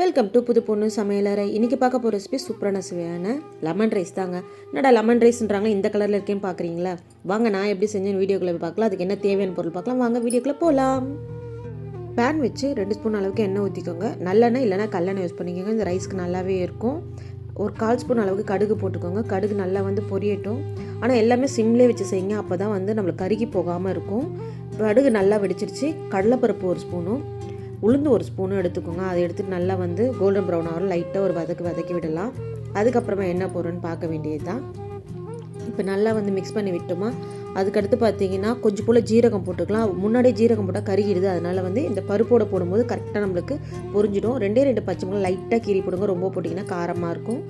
Welcome to புது பொண்ணு சமையலறை இன்றைக்கி பார்க்க போகிற ரெசிபி சூப்பரான சுவையான லெமன் ரைஸ் தாங்க. என்னடா லெமன் ரைஸ்ன்றாங்க இந்த கலரில் இருக்கேன்னு பார்க்குறீங்களா வாங்க நான் எப்படி செஞ்சேன்னு வீடியோக்குள்ளே பார்க்கலாம். அதுக்கு என்ன தேவையான பொருள் பார்க்கலாம். வாங்க வீடியோக்குள்ளே போகலாம் பேன் வச்சு ரெண்டு ஸ்பூன் அளவுக்கு எண்ணெய் ஊற்றிக்கோங்க நல்லெண்ணெய் இல்லைனா கல்லெண்ணெய் யூஸ் பண்ணிக்கோங்க. இந்த ரைஸ்க்கு நல்லாவே இருக்கும். ஒரு கால் ஸ்பூன் அளவுக்கு கடுகு போட்டுக்கோங்க. கடுகு நல்லா வந்து பொரியட்டும். ஆனால் எல்லாமே சிம்லே வச்சு செய்யுங்க. அப்போ தான் வந்து நம்மளுக்கு கருகி போகாமல் இருக்கும். கடுகு நல்லா வெடிச்சிருச்சு. கடலைப்பருப்பு ஒரு ஸ்பூனும் உளுந்து ஒரு ஸ்பூனும் எடுத்துக்கோங்க. அதை எடுத்துட்டு நல்லா வந்து கோல்டன் ப்ரௌன் ஆகும் லைட்டாக ஒரு வதக்கி வதக்கி விடலாம். அதுக்கப்புறமா என்ன போடுறோன்னு பார்க்க வேண்டியது தான் இப்போ நல்லா வந்து மிக்ஸ் பண்ணி விட்டோமா? அதுக்கடுத்து பார்த்தீங்கன்னா கொஞ்சம் போல் ஜீரகம் போட்டுக்கலாம். முன்னாடியே ஜீரகம் போட்டால் கருகிடுது. அதனால் வந்து இந்த பருப்போட போடும்போது கரெக்டாக நம்மளுக்கு பொரிஞ்சிடும். ரெண்டே ரெண்டு பச்சை மிளகா லைட்டாக கீறி போடுங்க. ரொம்ப போட்டிங்கன்னா காரமாக இருக்கும்.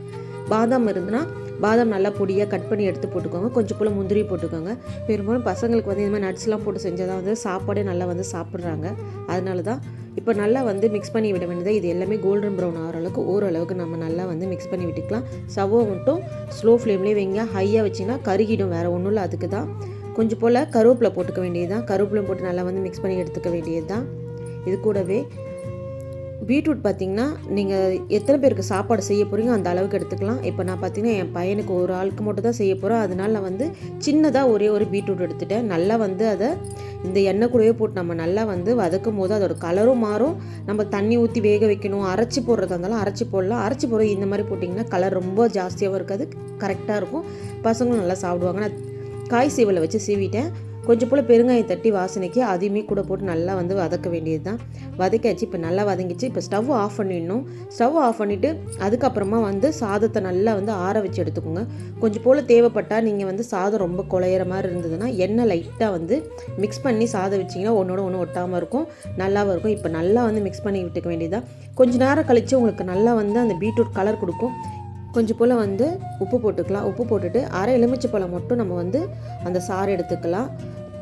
பாதாம் இருந்துன்னா பாதாம் நல்லா பொடியாக கட் பண்ணி எடுத்து போட்டுக்கோங்க. கொஞ்சம் போல் முந்திரி போட்டுக்கோங்க. பெரும்பாலும் பசங்களுக்கு வந்து இந்த மாதிரி நட்ஸ்லாம் போட்டு செஞ்சால் தான் வந்து சாப்பாடே நல்லா வந்து சாப்பிட்றாங்க. அதனால தான் இப்போ நல்லா வந்து மிக்ஸ் பண்ணி விட வேண்டியது இது எல்லாமே கோல்டன் ப்ரௌன் ஆகிற அளவுக்கு ஓரளவுக்கு நம்ம நல்லா வந்து மிக்ஸ் பண்ணி விட்டுக்கலாம். சவோ மட்டும் ஸ்லோ ஃப்ளேம்லேயே வைங்க. ஹையாக வச்சிங்கன்னா கருகிடும் வேறு ஒன்றும் இல்லை அதுக்கு தான். கொஞ்சம் போல் கருவேப்பிலை போட்டுக்க வேண்டியது தான் கருவேப்பிலை போட்டு நல்லா வந்து மிக்ஸ் பண்ணி எடுத்துக்க வேண்டியது தான் இது கூடவே பீட்ரூட் பார்த்திங்கன்னா நீங்கள் எத்தனை பேருக்கு சாப்பாடு செய்ய போகிறீங்க அந்த அளவுக்கு எடுத்துக்கலாம். இப்போ நான் பார்த்தீங்கன்னா என் பையனுக்கு ஒரு ஆளுக்கு மட்டும் தான் செய்ய போகிறோம் அதனால நான் வந்து சின்னதாக ஒரே ஒரு பீட்ரூட் எடுத்துட்டேன். நல்லா வந்து அதை இந்த எண்ணெய் கூடவே போட்டு நம்ம நல்லா வந்து வதக்கும் போது அதோட கலரும் மாறும். நம்ம தண்ணி ஊற்றி வேக வைக்கணும். அரைச்சி போடுறதா இருந்தாலும் அரைச்சி போடலாம். அரைச்சி போடுறது இந்த மாதிரி போட்டிங்கன்னா கலர் ரொம்ப ஜாஸ்தியாகவும் இருக்காது. கரெக்டாக இருக்கும். பசங்களும் நல்லா சாப்பிடுவாங்க. நான் காய் சீவலை வச்சு சீவிட்டேன். கொஞ்சம் போல் பெருங்காயம் தட்டி வாசனைக்கு அதையுமே கூட போட்டு நல்லா வந்து வதக்க வேண்டியது தான் வதக்காச்சு இப்போ நல்லா வதங்கிச்சு. இப்போ ஸ்டவ் ஆஃப் பண்ணிடணும். ஸ்டவ் ஆஃப் பண்ணிவிட்டு அதுக்கப்புறமா வந்து சாதத்தை நல்லா வந்து ஆற வச்சு எடுத்துக்கோங்க. கொஞ்சம் போல் தேவைப்பட்டால் நீங்கள் வந்து சாதம் ரொம்ப குழையிற மாதிரி இருந்ததுன்னா எண்ணெய் லைட்டாக வந்து மிக்ஸ் பண்ணி சாதம் வச்சிங்கன்னா ஒன்றோட ஒன்று ஒட்டாமல் இருக்கும் நல்லாவும் இருக்கும். இப்போ நல்லா வந்து மிக்ஸ் பண்ணி விட்டுக்க வேண்டியதான் கொஞ்சம் நேரம் கழித்து உங்களுக்கு நல்லா வந்து அந்த பீட்ரூட் கலர் கொடுக்கும். கொஞ்சம் போல் வந்து உப்பு போட்டுக்கலாம். உப்பு போட்டுட்டு அரை எலுமிச்சை பழம் மட்டும் நம்ம வந்து அந்த சாறு எடுத்துக்கலாம்.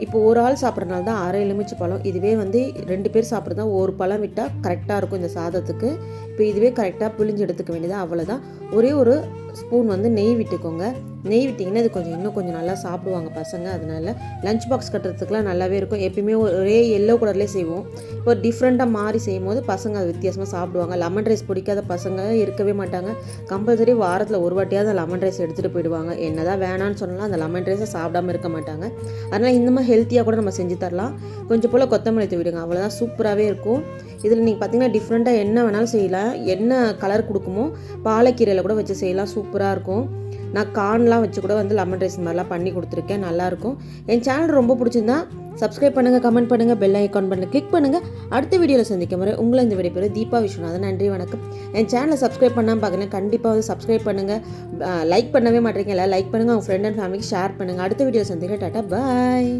இப்போ ஒரு ஆள் சாப்பிட்றதுனால தான் அரை எலுமிச்சை பழம். இதுவே வந்து ரெண்டு பேர் சாப்பிட்றதா ஒரு பழம் விட்டால் கரெக்டாக இருக்கும் இந்த சாதத்துக்கு. இப்போ இதுவே கரெக்டாக பிழிஞ்சு எடுத்துக்க வேண்டியது அவ்வளோதான் ஒரே ஒரு ஸ்பூன் வந்து நெய் விட்டுக்கோங்க. நெய் விட்டிங்கன்னா இது கொஞ்சம் இன்னும் கொஞ்சம் நல்லா சாப்பிடுவாங்க பசங்க. அதனால லஞ்ச் பாக்ஸ் கட்டுறதுக்குலாம் நல்லாவே இருக்கும். எப்பயுமே ஒரே எல்லோ கலர்லேயே செய்வோம். இப்போ டிஃப்ரெண்ட்டாக மாறி செய்யும் போது பசங்க அது வித்தியாசமாக சாப்பிடுவாங்க. லெமன் ரைஸ் பிடிக்காத பசங்க இருக்கவே மாட்டாங்க. கம்பல்சரி வாரத்தில் ஒரு வாட்டியாவது லெமன் ரைஸ் எடுத்துகிட்டு போயிடுவாங்க. என்னதான் வேணான்னு சொன்னாலும் அந்த லெமன் ரைஸை சாப்பிடாம இருக்க மாட்டாங்க. அதனால் இந்த மாதிரி ஹெல்த்தியாக கூட நம்ம செஞ்சு தரலாம். கொஞ்சம் போல் கொத்தமல்லி தூவிடுங்க அவ்வளோதான் சூப்பராகவே இருக்கும். இதில் நீங்கள் பார்த்தீங்கன்னா டிஃப்ரெண்ட்டாக என்ன வேணாலும் செய்யலாம். என்ன கலர் கொடுக்குமோ பாலைக்கீரையில் கூட வச்சு செய்யலாம். சூப்பராக இருக்கும். நான் கார்ன்லாம் வச்சு கூட வந்து லெமன் ரைஸ் மாதிரிலாம் பண்ணி கொடுத்துருக்கேன் நல்லாயிருக்கும். என் சேனல் ரொம்ப பிடிச்சிருந்தா சப்ஸ்கிரைப் பண்ணுங்கள் கமெண்ட் பண்ணுங்கள் பெல் ஐக்கான் பண்ணி கிளிக் பண்ணுங்கள் அடுத்த வீடியோவில் சந்திக்கும் முறை உங்களை இந்த வீடியோ பேர் தீபா விஸ்வநாதன். நன்றி வணக்கம். என் சேனலை சப்ஸ்கிரைப் பண்ணாமல் பார்க்குறேன் கண்டிப்பாக வந்து சப்ஸ்கிரைப் பண்ணுங்கள் லைக் பண்ணவே மாட்டேங்க லைக் பண்ணுங்கள் உங்கள் ஃப்ரெண்ட் அண்ட் ஃபேமிலிக்கு ஷேர் பண்ணுங்கள் அடுத்த வீடியோ சந்திக்கிறேன் டாட்டா பாய்